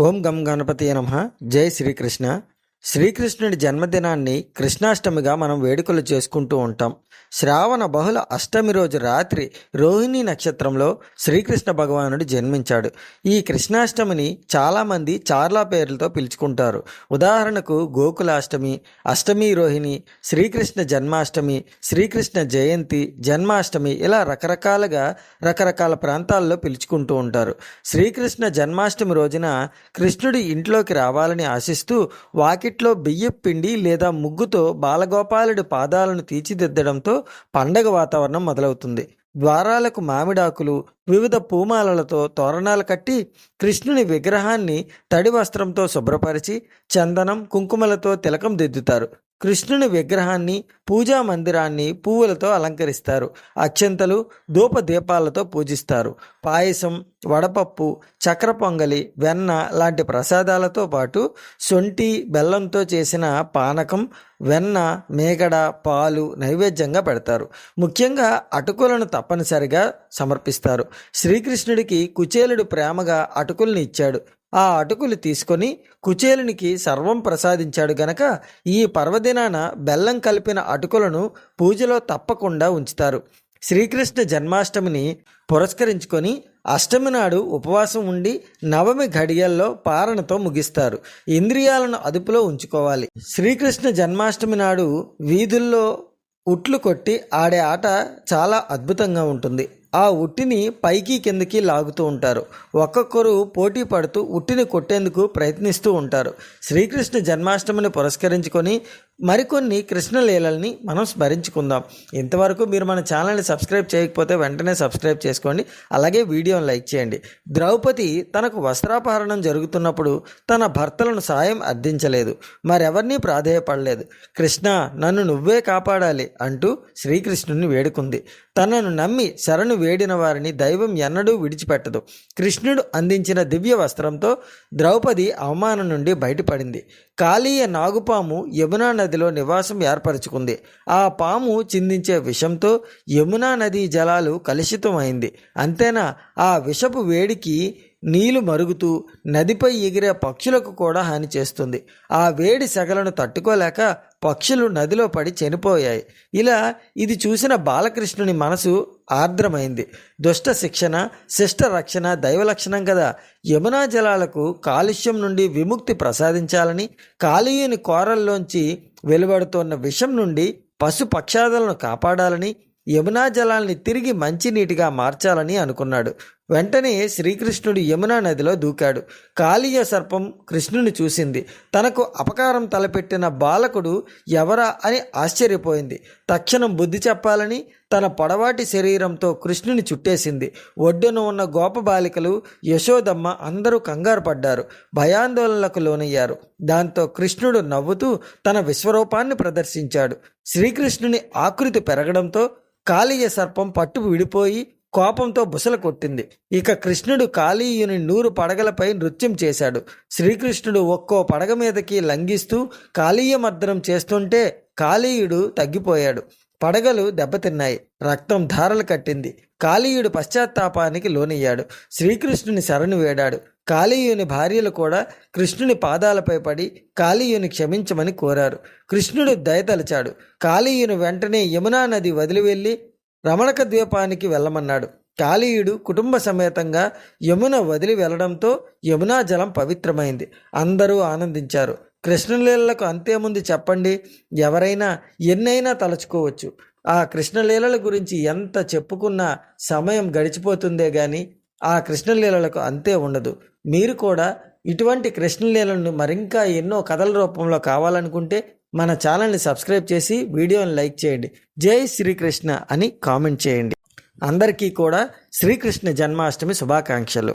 ఓం గం గణపతి నమ. జై శ్రీకృష్ణ. శ్రీకృష్ణుడి జన్మదినాన్ని కృష్ణాష్టమిగా మనం వేడుకలు చేసుకుంటూ ఉంటాం. శ్రావణ బహుళ అష్టమి రోజు రాత్రి రోహిణి నక్షత్రంలో శ్రీకృష్ణ భగవానుడు జన్మించాడు. ఈ కృష్ణాష్టమిని చాలామంది చార్లా పేర్లతో పిలుచుకుంటారు. ఉదాహరణకు గోకులాష్టమి అష్టమి రోహిణి శ్రీకృష్ణ జన్మాష్టమి శ్రీకృష్ణ జయంతి జన్మాష్టమి ఇలా రకరకాలుగా రకరకాల ప్రాంతాల్లో పిలుచుకుంటూ ఉంటారు. శ్రీకృష్ణ జన్మాష్టమి రోజున కృష్ణుడి ఇంట్లోకి రావాలని ఆశిస్తూ వాకి వాకిట్లో బియ్యం పిండి లేదా ముగ్గుతో బాలగోపాలుడి పాదాలను తీర్చిదిద్దడంతో పండగ వాతావరణం మొదలవుతుంది. ద్వారాలకు మామిడాకులు వివిధ పూమాలలతో తోరణాలు కట్టి కృష్ణుని విగ్రహాన్ని తడి వస్త్రంతో శుభ్రపరిచి చందనం కుంకుమలతో తిలకం దిద్దుతారు. కృష్ణుని విగ్రహాన్ని పూజా మందిరాన్ని పువ్వులతో అలంకరిస్తారు. అక్షంతలు ధూప దీపాలతో పూజిస్తారు. పాయసం వడపప్పు చక్ర పొంగలి వెన్న లాంటి ప్రసాదాలతో పాటు సొంటి బెల్లంతో చేసిన పానకం వెన్న మేగడ పాలు నైవేద్యంగా పెడతారు. ముఖ్యంగా అటుకులను తప్పనిసరిగా సమర్పిస్తారు. శ్రీకృష్ణుడికి కుచేలుడు ప్రేమగా అటుకుల్ని ఇచ్చాడు. ఆ అటుకులు తీసుకొని కుచేలునికి సర్వం ప్రసాదించాడు గనక ఈ పర్వదినాన బెల్లం కలిపిన అటుకులను పూజలో తప్పకుండా ఉంచుతారు. శ్రీకృష్ణ జన్మాష్టమిని పురస్కరించుకొని అష్టమి నాడు ఉపవాసం ఉండి నవమి ఘడియల్లో పారణతో ముగిస్తారు. ఇంద్రియాలను అదుపులో ఉంచుకోవాలి. శ్రీకృష్ణ జన్మాష్టమి నాడు వీధుల్లో ఉట్లు కొట్టి ఆడే ఆట చాలా అద్భుతంగా ఉంటుంది. ఆ ఉట్టిని పైకి కిందకి లాగుతూ ఉంటారు. ఒక్కొక్కరు పోటీ పడుతూ ఉట్టిని కొట్టేందుకు ప్రయత్నిస్తూ ఉంటారు. శ్రీకృష్ణ జన్మాష్టమిని పురస్కరించుకొని మరికొన్ని కృష్ణలీలల్ని మనం స్మరించుకుందాం. ఇంతవరకు మీరు మన ఛానల్ని సబ్స్క్రైబ్ చేయకపోతే వెంటనే సబ్స్క్రైబ్ చేసుకోండి. అలాగే వీడియోని లైక్ చేయండి. ద్రౌపది తనకు వస్త్రాపహరణం జరుగుతున్నప్పుడు తన భర్తలను సాయం అర్థించలేదు మరెవరినీ ప్రాధేయపడలేదు. కృష్ణ నన్ను నువ్వే కాపాడాలి అంటూ శ్రీకృష్ణుని వేడుకుంది. తనను నమ్మి శరణు వేడిన వారిని దైవం ఎన్నడూ విడిచిపెట్టదు. కృష్ణుడు అందించిన దివ్య వస్త్రంతో ద్రౌపది అవమానం నుండి బయటపడింది. కాళీయ నాగుపాము యమునా నదిలో నివాసం ఏర్పరచుకుంది. ఆ పాము చిందించే విషంతో యమునా నదీ జలాలు కలుషితమైంది. అంతేనా? ఆ విషపు వేడికి నీళ్ళు మరుగుతూ నదిపై ఎగిరే పక్షులకు కూడా హాని చేస్తుంది. ఆ వేడి సెగలను తట్టుకోలేక పక్షులు నదిలో పడి చనిపోయాయి. ఇలా ఇది చూసిన బాలకృష్ణుని మనసు ఆర్ద్రమైంది. దుష్ట శిక్షణ శిష్ట రక్షణ దైవ లక్షణం కదా. యమునా జలాలకు కాలుష్యం నుండి విముక్తి ప్రసాదించాలని కాళీయుని కోరల్లోంచి వెలువడుతున్న విషం నుండి పశు పక్షాదులను కాపాడాలని యమునా జలాల్ని తిరిగి మంచినీటిగా మార్చాలని అనుకున్నాడు. వెంటనే శ్రీకృష్ణుడు యమునా నదిలో దూకాడు. కాళీయ సర్పం కృష్ణుని చూసింది. తనకు అపకారం తలపెట్టిన బాలకుడు ఎవరా అని ఆశ్చర్యపోయింది. తక్షణం బుద్ధి చెప్పాలని తన పొడవాటి శరీరంతో కృష్ణుని చుట్టేసింది. ఒడ్డున ఉన్న గోప బాలికలు యశోదమ్మ అందరూ కంగారు పడ్డారు. భయాందోళనలకు లోనయ్యారు. దాంతో కృష్ణుడు నవ్వుతూ తన విశ్వరూపాన్ని ప్రదర్శించాడు. శ్రీకృష్ణుని ఆకృతి పెరగడంతో కాళీయ సర్పం పట్టు విడిపోయి కోపంతో బుసలు కొట్టింది. ఇక కృష్ణుడు కాళీయుని నూరు పడగలపై నృత్యం చేశాడు. శ్రీకృష్ణుడు ఒక్కో పడగ మీదకి లంఘిస్తూ కాళీయ మర్దనం చేస్తుంటే కాళీయుడు తగ్గిపోయాడు. పడగలు దెబ్బతిన్నాయి. రక్తం ధారలు కట్టింది. కాళీయుడు పశ్చాత్తాపానికి లోనయ్యాడు. శ్రీకృష్ణుని శరణు వేడాడు. కాళీయుని భార్యలు కూడా కృష్ణుని పాదాలపై పడి కాళీయుని క్షమించమని కోరారు. కృష్ణుడు దయతలిచాడు కాళీయుని వెంటనే యమునా నది వదిలి వెళ్ళి రమణక ద్వీపానికి వెళ్ళమన్నాడు. కాళీయుడు కుటుంబ సమేతంగా యమున వదిలి వెళ్ళడంతో యమునా జలం పవిత్రమైంది. అందరూ ఆనందించారు. కృష్ణలీలలకు అంతేముంది చెప్పండి ఎవరైనా ఎన్నైనా తలుచుకోవచ్చు. ఆ కృష్ణలీలల గురించి ఎంత చెప్పుకున్నా సమయం గడిచిపోతుందే గాని ఆ కృష్ణలీలలకు అంతే ఉండదు. మీరు కూడా ఇటువంటి కృష్ణలీలను మరింకా ఎన్నో కథల రూపంలో కావాలనుకుంటే మన ఛానల్ని సబ్స్క్రైబ్ చేసి వీడియోని లైక్ చేయండి. జై శ్రీకృష్ణ అని కామెంట్ చేయండి. అందరికీ కూడా శ్రీకృష్ణ జన్మాష్టమి శుభాకాంక్షలు.